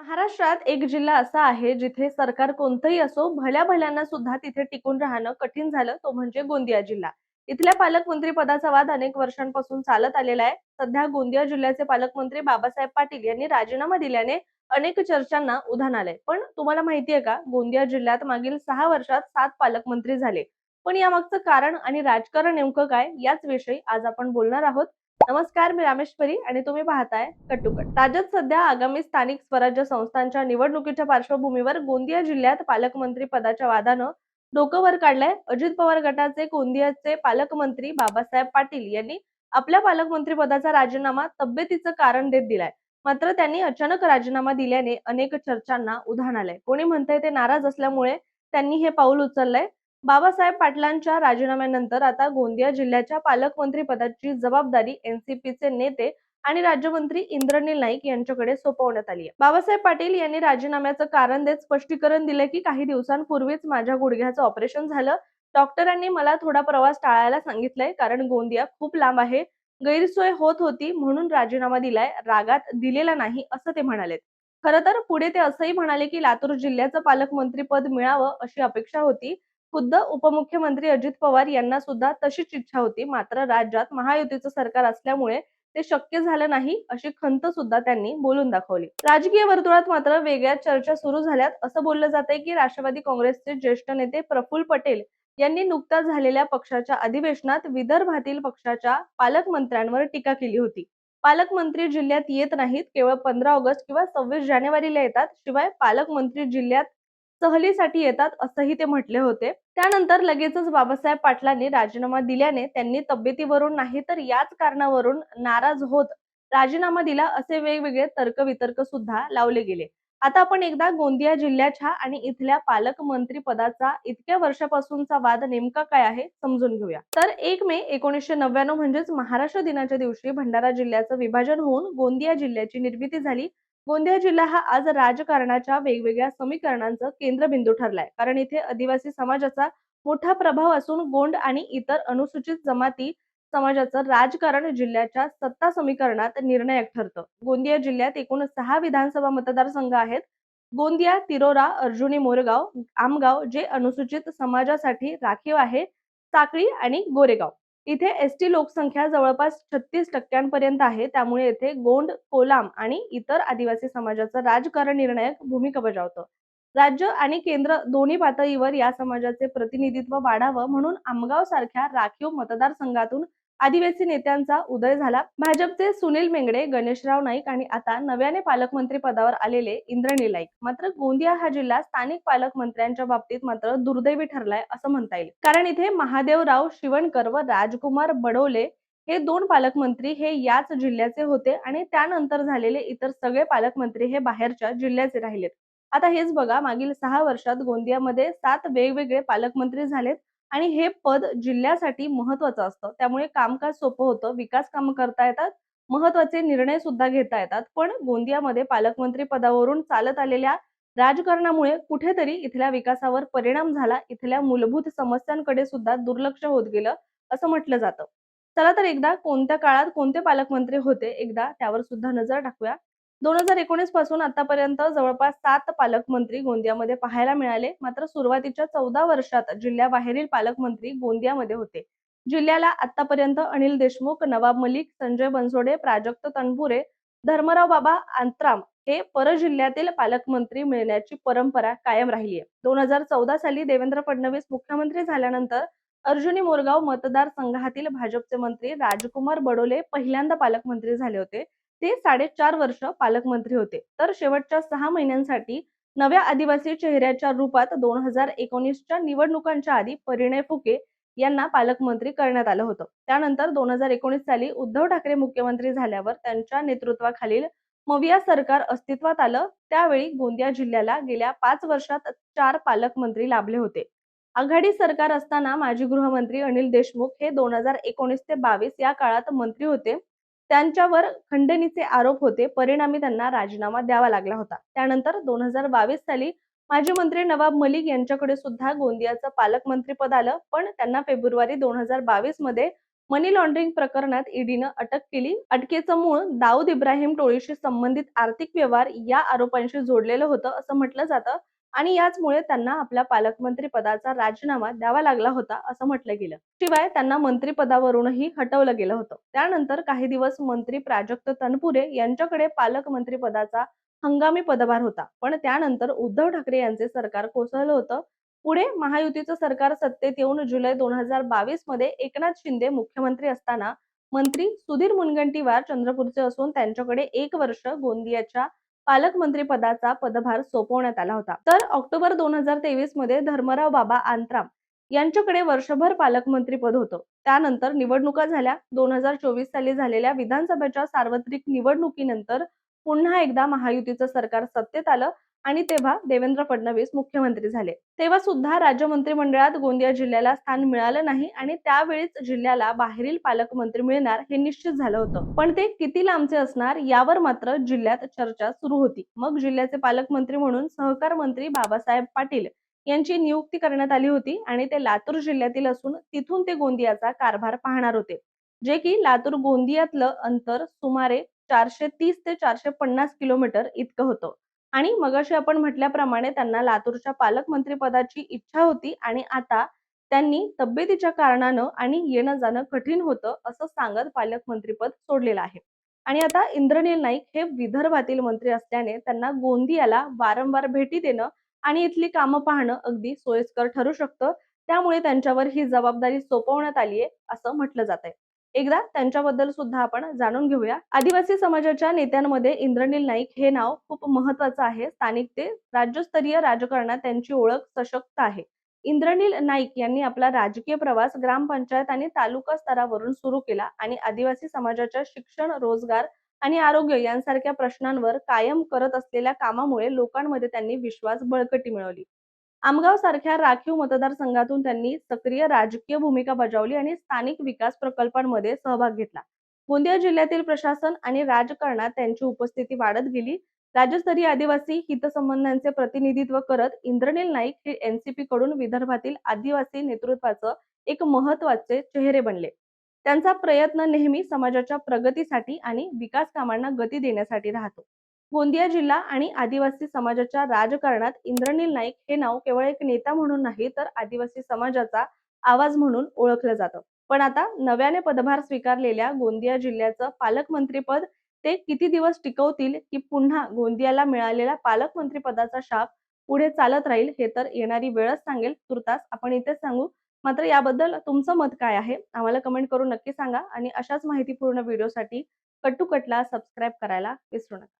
महाराष्ट्रात एक जिल्हा असा आहे जिथे सरकार कोणतंही असो भल्या भल्यांना सुद्धा तिथे टिकून राहणं कठीण झालं तो म्हणजे गोंदिया जिल्हा. इथल्या पालकमंत्री पदाचा वाद अनेक वर्षांपासून चालत आलेला आहे. सध्या गोंदिया जिल्ह्याचे पालकमंत्री बाबासाहेब पाटील यांनी राजीनामा दिल्याने अनेक चर्चांना उधाण आलंय. पण तुम्हाला माहितीये का गोंदिया जिल्ह्यात मागील सहा वर्षात सात पालकमंत्री झाले. पण यामागचं कारण आणि राजकारण नेमकं काय याच विषयी आज आपण बोलणार आहोत. नमस्कार मी रामेश्वरी आणि तुम्ही पाहताय कटुकट. राज्यात सध्या आगामी स्थानिक स्वराज्य संस्थांच्या निवडणुकीच्या पार्श्वभूमीवर गोंदिया जिल्ह्यात पालकमंत्री पदाच्या वादानं डोकं वर काढलंय. अजित पवार गटाचे गोंदियाचे पालकमंत्री बाबासाहेब पाटील यांनी आपल्या पालकमंत्री पदाचा राजीनामा तब्येतीचं कारण देत दिलाय. मात्र त्यांनी अचानक राजीनामा दिल्याने अनेक चर्चांना उधाण आलंय. कोणी म्हणतंय ते नाराज असल्यामुळे त्यांनी हे पाऊल उचललंय. बाबासाहेब पाटलांच्या राजीनाम्यानंतर आता गोंदिया जिल्ह्याच्या पालकमंत्री पदाची जबाबदारी एनसीपीचे नेते आणि राज्यमंत्री इंद्रनील नाईक यांच्याकडे सोपवण्यात आली आहे. बाबासाहेब पाटील यांनी राजीनाम्याचं कारण देत स्पष्टीकरण दिलं की काही दिवसांपूर्वीच माझ्या गुडघ्याचं ऑपरेशन झालं. डॉक्टरांनी मला थोडा प्रवास टाळायला सांगितलंय कारण गोंदिया खूप लांब आहे. गैरसोय होत होती म्हणून राजीनामा दिलाय रागात दिलेला नाही असं ते म्हणाले खरं तर पुढे ते असंही म्हणाले की लातूर जिल्ह्याचं पालकमंत्री पद मिळावं अशी अपेक्षा होती. खुद्द उपमुख्यमंत्री अजित पवार यांना सुद्धा तशीच इच्छा होती. मात्र राज्यात महायुतीचं सरकार असल्यामुळे ते शक्य झालं नाही अशी खंत सुद्धा त्यांनी बोलून दाखवली. राजकीय वर्तुळात मात्र वेगळ्या चर्चा सुरू झाल्यात. असं बोललं जातंय की राष्ट्रवादी काँग्रेसचे ज्येष्ठ नेते प्रफुल्ल पटेल यांनी नुकत्याच झालेल्या पक्षाच्या अधिवेशनात विदर्भातील पक्षाच्या पालकमंत्र्यांवर टीका केली होती. पालकमंत्री जिल्ह्यात येत नाहीत केवळ पंधरा ऑगस्ट किंवा सव्वीस जानेवारीला येतात. शिवाय पालकमंत्री जिल्ह्यात सहलीसाठी येतात असंही ते म्हटले होते. त्यानंतर लगेचच बाबासाहेब पाटलांनी राजीनामा दिल्याने त्यांनी तब्येतीवरून नाही तर याच कारणावरून नाराज होत राजीनामा दिला असे वेगवेगळे तर्कवितर्क सुद्धा लावले गेले. आता आपण एकदा गोंदिया जिल्ह्याच्या आणि इथल्या पालकमंत्री पदाचा इतक्या वर्षापासूनचा वाद नेमका काय आहे समजून घेऊया. तर एक मे एकोणीसशे नव्याण्णव म्हणजेच महाराष्ट्र दिनाच्या दिवशी भंडारा जिल्ह्याचं विभाजन होऊन गोंदिया जिल्ह्याची निर्मिती झाली. गोंदिया जिल्हा हा आज राजकारणाच्या वेगवेगळ्या समीकरणांचं केंद्रबिंदू ठरलाय. कारण इथे आदिवासी समाजाचा मोठा प्रभाव असून गोंड आणि इतर अनुसूचित जमाती समाजाचं राजकारण जिल्ह्याच्या सत्ता समीकरणात निर्णायक ठरतं. गोंदिया जिल्ह्यात एकूण सहा विधानसभा मतदारसंघ आहेत. गोंदिया तिरोरा अर्जुनी मोरगाव आमगाव जे अनुसूचित समाजासाठी राखीव आहे साकळी आणि गोरेगाव. इथे एस टी लोकसंख्या जवळपास छत्तीस टक्क्यांपर्यंत आहे. त्यामुळे येथे गोंड कोलाम आणि इतर आदिवासी समाजाचं राजकारण निर्णायक भूमिका बजावतं. राज्य आणि केंद्र दोन्ही पातळीवर या समाजाचे प्रतिनिधित्व वाढावं म्हणून आमगाव सारख्या राखीव मतदारसंघातून आदिवासी नेत्यांचा उदय झाला. भाजपचे सुनील मेंगडे गणेशराव नाईक आणि आता नव्याने पालकमंत्री पदावर आलेले इंद्रणी नाईक. मात्र गोंदिया हा जिल्हा स्थानिक पालकमंत्र्यांच्या बाबतीत मात्र दुर्दैवी ठरलाय असं म्हणता येईल. कारण इथे महादेवराव शिवणकर व राजकुमार बडोले हे दोन पालकमंत्री हे याच जिल्ह्याचे होते आणि त्यानंतर झालेले इतर सगळे पालकमंत्री हे बाहेरच्या जिल्ह्याचे राहिलेत. आता हेच बघा मागील सहा वर्षात गोंदियामध्ये सात वेगवेगळे पालकमंत्री झालेत. आणि हे पद जिल्ह्यासाठी महत्वाचं असतं. त्यामुळे कामकाज सोपं होतं विकास कामं करता येतात महत्त्वाचे निर्णय सुद्धा घेता येतात. पण गोंदियामध्ये पालकमंत्री पदावरून चालत आलेल्या राजकारणामुळे कुठेतरी इथल्या विकासावर परिणाम झाला. इथल्या मूलभूत समस्यांकडे सुद्धा दुर्लक्ष होत गेलं असं म्हटलं जातं. चला तर एकदा कोणत्या काळात कोणते पालकमंत्री होते? एकदा त्यावर सुद्धा नजर टाकूया. दोन हजार एकोणीसपासून आतापर्यंत जवळपास सात पालकमंत्री गोंदियामध्ये पाहायला मिळाले. मात्र सुरुवातीच्या चौदा वर्षात जिल्ह्याबाहेरील पालकमंत्री गोंदियामध्ये होते. जिल्ह्याला आतापर्यंत अनिल देशमुख नवाब मलिक संजय बनसोडे प्राजक्त तनपुरे धर्मराव बाबा आंत्राम हे परजिल्ह्यातील पालकमंत्री मिळण्याची परंपरा कायम राहिली आहे. दोन हजार चौदा साली देवेंद्र फडणवीस मुख्यमंत्री झाल्यानंतर अर्जुनी मोरगाव मतदारसंघातील भाजपचे मंत्री राजकुमार बडोले पहिल्यांदा पालकमंत्री झाले होते. ते साडेचार वर्ष पालकमंत्री होते. तर शेवटच्या सहा महिन्यांसाठी नव्या आदिवासी चेहऱ्याच्या रूपात दोन हजार एकोणीसच्या निवडणुकांच्या आधी परिणय फुके यांना पालकमंत्री करण्यात आलं होतं. त्यानंतर दोन हजार एकोणीस साली उद्धव ठाकरे मुख्यमंत्री झाल्यावर त्यांच्या नेतृत्वाखालील मविया सरकार अस्तित्वात आलं. त्यावेळी गोंदिया जिल्ह्याला गेल्या पाच वर्षात चार पालकमंत्री लाभले होते. आघाडी सरकार असताना माजी गृहमंत्री अनिल देशमुख हे दोन हजार एकोणीस ते बावीस या काळात मंत्री होते. त्यांच्यावर खंडणीचे आरोप होते. परिणामी त्यांना राजीनामा द्यावा लागला होता. त्यानंतर दोन हजार बावीस साली माजी मंत्री नवाब मलिक यांच्याकडे सुद्धा गोंदियाचं पालकमंत्रीपद आलं. पण त्यांना फेब्रुवारी दोन हजार बावीसमध्ये मनी लॉन्ड्रिंग प्रकरणात ईडीनं अटक केली. अटकेचं मूळ दाऊद इब्राहिम टोळीशी संबंधित आर्थिक व्यवहार या आरोपांशी जोडलेलं होतं असं म्हटलं जातं. आणि याचमुळे त्यांना आपल्या पालकमंत्री पदाचा राजीनामा द्यावा लागला होता असं म्हटलं गेलं. शिवाय त्यांना मंत्रिपदावरूनही हटवलं गेलं होतं. त्यानंतर काही दिवस मंत्री प्राजक्त तनपुरे यांच्याकडे पालकमंत्री पदाचा हंगामी पदभार होता. पण त्यानंतर उद्धव ठाकरे यांचे सरकार कोसळलं होतं. पुढे महायुतीचं सरकार सत्तेत येऊन जुलै दोन हजार बावीसमध्ये एकनाथ शिंदे मुख्यमंत्री असताना मंत्री सुधीर मुनगंटीवार चंद्रपूरचे असून त्यांच्याकडे एक वर्ष गोंदियाच्या पालकमंत्री पदाचा पदभार सोपवण्यात आला होता. तर ऑक्टोबर दोन हजार तेवीसमध्ये धर्मराव बाबा आंत्राम यांच्याकडे वर्षभर पालकमंत्री पद होतं. त्यानंतर निवडणुका झाल्या. दोन हजार चोवीस साली झालेल्या विधानसभेच्या सार्वत्रिक निवडणुकीनंतर पुन्हा एकदा महायुतीचं सरकार सत्तेत आलं आणि तेव्हा देवेंद्र फडणवीस मुख्यमंत्री झाले. तेव्हा सुद्धा राज्य मंत्रिमंडळात गोंदिया जिल्ह्याला स्थान मिळालं नाही आणि त्यावेळीच जिल्ह्याला बाहेरील पालकमंत्री मिळणार हे निश्चित झालं होतं. पण ते किती लांबचे असणार यावर मात्र जिल्ह्यात चर्चा सुरू होती. मग जिल्ह्याचे पालकमंत्री म्हणून सहकार मंत्री बाबासाहेब पाटील यांची नियुक्ती करण्यात आली होती आणि ते लातूर जिल्ह्यातील असून तिथून ते गोंदियाचा कारभार पाहणार होते. जे की लातूर गोंदियातलं अंतर सुमारे चारशे तीस ते चारशे पन्नास किलोमीटर इतकं होतं. आणि मगाशी आपण म्हटल्याप्रमाणे त्यांना लातूरच्या पालकमंत्री पदाची इच्छा होती आणि आता त्यांनी तब्येतीच्या कारणानं आणि येणं जाणं कठीण होतं असं सांगत पालकमंत्रीपद सोडलेलं आहे. आणि आता इंद्रनील नाईक हे विदर्भातील मंत्री असल्याने त्यांना गोंदियाला वारंवार भेटी देणं आणि इथली कामं पाहणं अगदी सोयीस्कर ठरू शकतं. त्यामुळे त्यांच्यावर ही जबाबदारी सोपवण्यात आली आहे असं म्हटलं जात आहे एकदा त्यांच्याबद्दल सुद्धा आपण जाणून घेऊया. आदिवासी समाजाच्या नेत्यांमध्ये इंद्रनील नाईक हे नाव खूप महत्वाचं आहे. स्थानिक ते राज्यस्तरीय राजकारणात त्यांची ओळख सशक्त आहे. इंद्रनील नाईक यांनी आपला राजकीय प्रवास ग्रामपंचायत आणि तालुका स्तरावरून सुरू केला आणि आदिवासी समाजाच्या शिक्षण रोजगार आणि आरोग्य यांसारख्या प्रश्नांवर कायम करत असलेल्या कामामुळे लोकांमध्ये त्यांनी विश्वास बळकटी मिळवली. आमगाव सारख्या राखीव मतदारसंघातून त्यांनी सक्रिय राजकीय भूमिका बजावली आणि स्थानिक विकास प्रकल्पांमध्ये सहभाग घेतला. गोंदिया जिल्ह्यातील प्रशासन आणि राजकारणात त्यांची उपस्थिती वाढत गेली. राज्यस्तरीय आदिवासी हितसंबंधांचे प्रतिनिधित्व करत इंद्रनील नाईक हे एनसीपी कडून विदर्भातील आदिवासी नेतृत्वाचं एक महत्त्वाचे चेहरे बनले. त्यांचा प्रयत्न नेहमी समाजाच्या प्रगतीसाठी आणि विकास कामांना गती देण्यासाठी राहतो. गोंदिया जिल्हा आणि आदिवासी समाजाच्या राजकारणात इंद्रनील नाईक हे नाव केवळ एक नेता म्हणून नाही तर आदिवासी समाजाचा आवाज म्हणून ओळखलं जातं. पण आता नव्याने पदभार स्वीकारलेल्या गोंदिया जिल्ह्याचं पालकमंत्रीपद ते किती दिवस टिकवतील की पुन्हा गोंदियाला मिळालेल्या पालकमंत्रीपदाचा शाप पुढे चालत राहील हे तर येणारी वेळच सांगेल. तुर्तास आपण इथेच सांगू. मात्र याबद्दल तुमचं मत काय आहे? आम्हाला कमेंट करून नक्की सांगा आणि अशाच माहितीपूर्ण व्हिडिओसाठी कट्टू कटला सबस्क्राईब करायला विसरू नका.